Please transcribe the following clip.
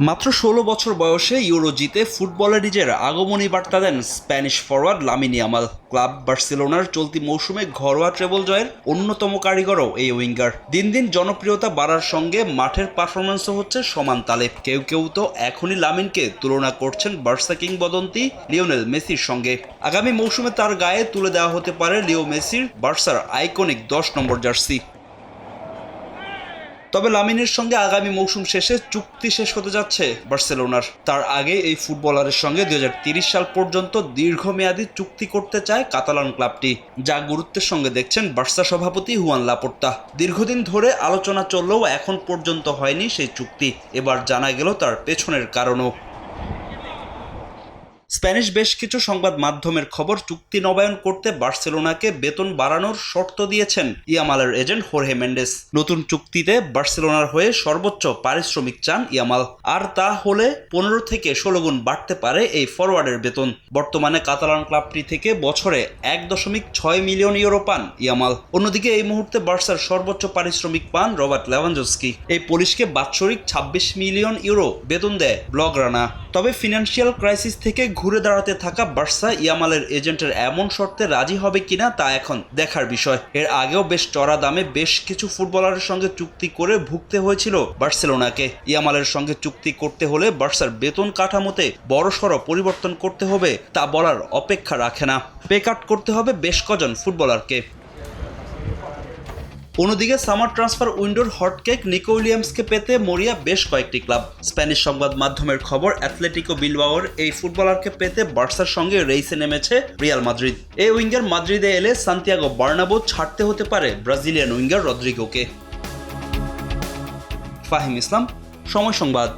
মাত্র ষোলো বছর বয়সে ইউরো জিতে ফুটবলে নিজের আগমনী বার্তা দেন Spanish forward Lamine Yamal club বার্সেলোনার চলতি মৌসুমে ঘরোয়া ট্রেবল জয়ের অন্যতম কারিগরও এই উইঙ্গার। দিন দিন জনপ্রিয়তা বাড়ার সঙ্গে মাঠের পারফরমেন্সও হচ্ছে সমান তালে। কেউ কেউ তো এখনই লামিনকে তুলনা করছেন বার্সা কিংবদন্তি লিওনেল মেসির সঙ্গে। আগামী মৌসুমে তার গায়ে তুলে দেওয়া হতে পারে লিও মেসির বার্সার আইকনিক দশ নম্বর জার্সি তবে লামিনের সঙ্গে আগামী মৌসুম শেষে চুক্তি শেষ হতে যাচ্ছে বার্সেলোনার। তার আগে এই ফুটবলারের সঙ্গে দুই সাল পর্যন্ত দীর্ঘমেয়াদী চুক্তি করতে চায় কাতালান ক্লাবটি, যা গুরুত্বের সঙ্গে দেখছেন বার্সা সভাপতি হুয়ান লাপোর্তা। দীর্ঘদিন ধরে আলোচনা চললেও এখন পর্যন্ত হয়নি সেই চুক্তি। এবার জানা গেল তার পেছনের কারণও। স্প্যানিশ বেশ কিছু সংবাদ মাধ্যমের খবর চুক্তি নবায়ন করতে বার্সেলোনাকে বেতন বাড়ানোর শর্ত দিয়েছেন ইয়ামালের এজেন্ট হোরহে মেন্ডেস। নতুন চুক্তিতে বার্সেলোনার হয়ে সর্বোচ্চ পারিশ্রমিক চান ইয়ামাল। আর তা হলে পনেরো থেকে ষোলো গুণ বাড়তে পারে এই ফরওয়ার্ডের বেতন। বর্তমানে কাতালান ক্লাবটি থেকে বছরে এক দশমিক ছয় মিলিয়ন ইউরো পান ইয়ামাল। অন্যদিকে এই মুহূর্তে বার্সার সর্বোচ্চ পারিশ্রমিক পান রবার্ট লেভানজস্কি। এই পুলিশকে বাৎসরিক ছাব্বিশ মিলিয়ন ইউরো বেতন দেয় ব্লগ রানা। তবে ফিনান্সিয়াল ক্রাইসিস থেকে ঘুরে দাঁড়াতে থাকা বার্সা ইয়ামালের এজেন্টের এমন শর্তে রাজি হবে কিনা তা এখন দেখার বিষয়। এর আগেও বেশ চড়া দামে বেশ কিছু ফুটবলারের সঙ্গে চুক্তি করে ভুগতে হয়েছিল বার্সেলোনাকে। ইয়ামালের সঙ্গে চুক্তি করতে হলে বার্সার বেতন কাঠামোতে বড়সড় পরিবর্তন করতে হবে তা বলার অপেক্ষা রাখে না। পে কাট করতে হবে বেশ কজন ফুটবলারকে। অন্যদিকে সামার ট্রান্সফার উইন্ডোর হটকেক নিকো উইলিয়ামসকে পেতে মরিয়া বেশ কয়েকটি ক্লাব। স্প্যানিশ সংবাদ মাধ্যমের খবর, অ্যাথলেটিকো বিলবাওর এই ফুটবলারকে পেতে বার্সার সঙ্গে রেইসে নেমেছে রিয়াল মাদ্রিদ। এই উইঙ্গার মাদ্রিদে এলে সান্তিয়াগো বার্নাবো ছাড়তে হতে পারে ব্রাজিলিয়ান উইঙ্গার রদ্রিগোকে। ফাহিম ইসলাম, সময় সংবাদ।